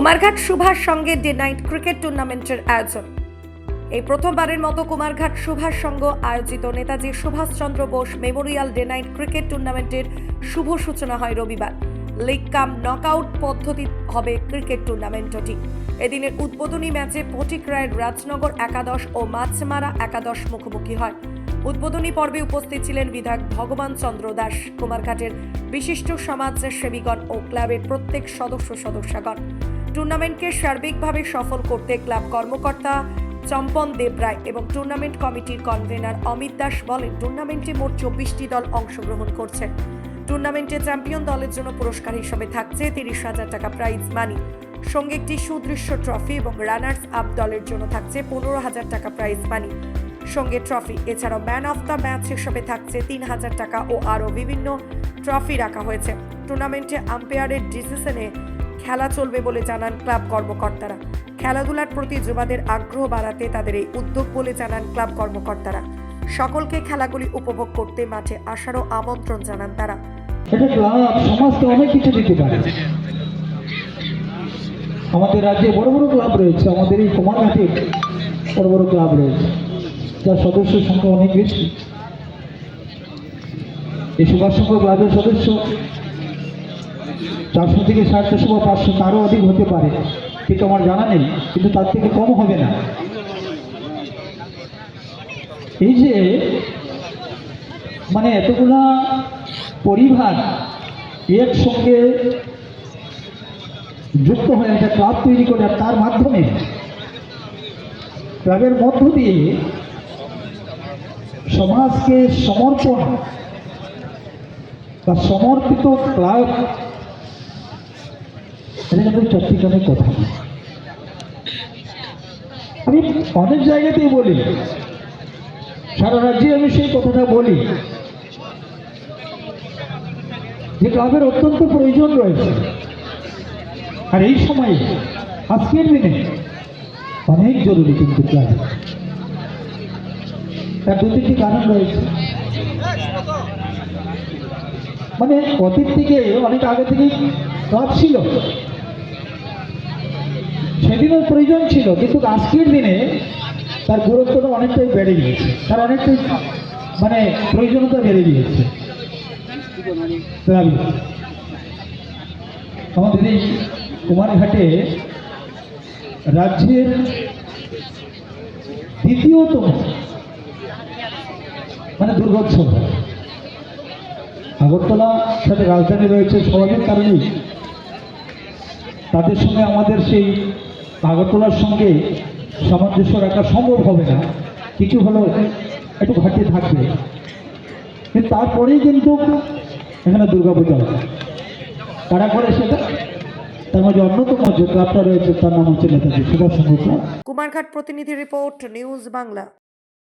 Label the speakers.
Speaker 1: কুমারঘাট সুভাষ সঙ্গে day night cricket টুর্নামেন্টের আয়োজন। এই প্রথমবারের মতো কুমারঘাট সুভাষ সংঘ আয়োজিত Netaji Subhas Chandra Bose memorial day night cricket টুর্নামেন্টের শুভ সূচনা হয় রবিবার। লিগ কাম নকআউট পদ্ধতি হবে ক্রিকেট টুর্নামেন্টটি। এদিনের উদ্বোধনী ম্যাচে পটিক রায়ের রাজনগর একাদশ ও মাছমারা একাদশ মুখোমুখি হয়। উদ্বোধনী পর্বে উপস্থিত ছিলেন বিধায়ক ভগবান চন্দ্র দাস। কুমারঘাটের বিশিষ্ট সমাজ সেবীগণ ও ক্লাবের প্রত্যেক সদস্য সদস্যগণ। টুর্নামেন্টকে সার্বিকভাবে সফল করতে ক্লাব কর্মকর্তা চম্পন দেবরায় এবং টুর্নামেন্ট কমিটির কনভেনার অমিত দাস বলেন, টুর্নামেন্টে মোট চব্বিশটি দল অংশগ্রহণ করছে। টুর্নামেন্টে চ্যাম্পিয়ন দলের জন্য পুরস্কার হিসেবে থাকছে তিরিশ হাজার টাকা প্রাইজ মানি সঙ্গে একটি সুদৃশ্য ট্রফি এবং রানার্স আপ দলের জন্য থাকছে পনেরো হাজার টাকা প্রাইজ মানি সঙ্গে ট্রফি এছাড়াও ম্যান অফ দ্য ম্যাচ হিসেবে থাকছে তিন হাজার টাকা ও আরও বিভিন্ন ট্রফি রাখা হয়েছে। টুর্নামেন্টে আম্পায়ারের ডিসিশনে খেলা চলবে বলে জানান ক্লাব কর্মকর্তারা। খেলাধুলার প্রতি যুবাদের আগ্রহ বাড়াতে তাদের এই উদ্যোগ বলে জানান ক্লাব কর্মকর্তারা। সকলকে খেলাগুলি উপভোগ করতে মাঠে আসারও আমন্ত্রণ জানান তারা।
Speaker 2: আমাদের রাজ্যে বড় বড় ক্লাব রয়েছে, আমাদের এই কুমারঘাটে বড় বড় ক্লাব রয়েছে। যার সদস্য সংখ্যা অনেক বেশি। এই সুভাষ সংঘ ক্লাবের সদস্য চারশো থেকে দেড়শো বা পাঁচশো তারও অধিক হতে পারে। কিন্তু আমার জানা নেই, কিন্তু তার থেকে কম হবে না। এই যে মানে এতগুলা পরিবার একসঙ্গে যুক্ত হয়ে একটা ক্লাব তৈরি করে তার মাধ্যমে ক্লাবের মধ্য দিয়ে সমাজকে সমর্পণ বা সমর্পিত ক্লাব এটা কিন্তু কথা আমি অনেক জায়গাতেই বলি, সারা রাজ্যে আমি সেই কথাটা বলি। যে ক্লাবের অত্যন্ত প্রয়োজন রয়েছে। আর এই সময়ে, আজকের দিনে অনেক জরুরি কিন্তু ক্লাব। তার দু তিনটি কারণ রয়েছে। মানে অতীত থেকে অনেক আগে থেকেই ক্লাব ছিল। সেদিনও প্রয়োজন ছিল, কিন্তু আজকের দিনে তার গুরুত্বটা অনেকটাই বেড়ে গিয়েছে তার অনেকটাই মানে প্রয়োজনীয়তা বেড়ে গিয়েছে। আমাদের এই কুমারঘাটে রাজ্যের দ্বিতীয়তম মানে দুর্গোৎসব। আগরতলা সাথে রাজধানী রয়েছে, স্বাভাবিক কারণেই তাদের সঙ্গে আমাদের সেই আগরতলার সঙ্গে সামঞ্জস্য রাখা সম্ভব হবে না। কিছু হলো একটু ঘাটতি থাকবে। কিন্তু তারপরেই কিন্তু এখানে দুর্গাপূজা হয় কারা করে সেটা, তার মধ্যে অন্যতম ক্লাবটা রয়েছে, তার নাম হচ্ছে নেতাজি সুভাষ
Speaker 1: কুমারঘাট প্রতিনিধি রিপোর্ট, নিউজ বাংলা।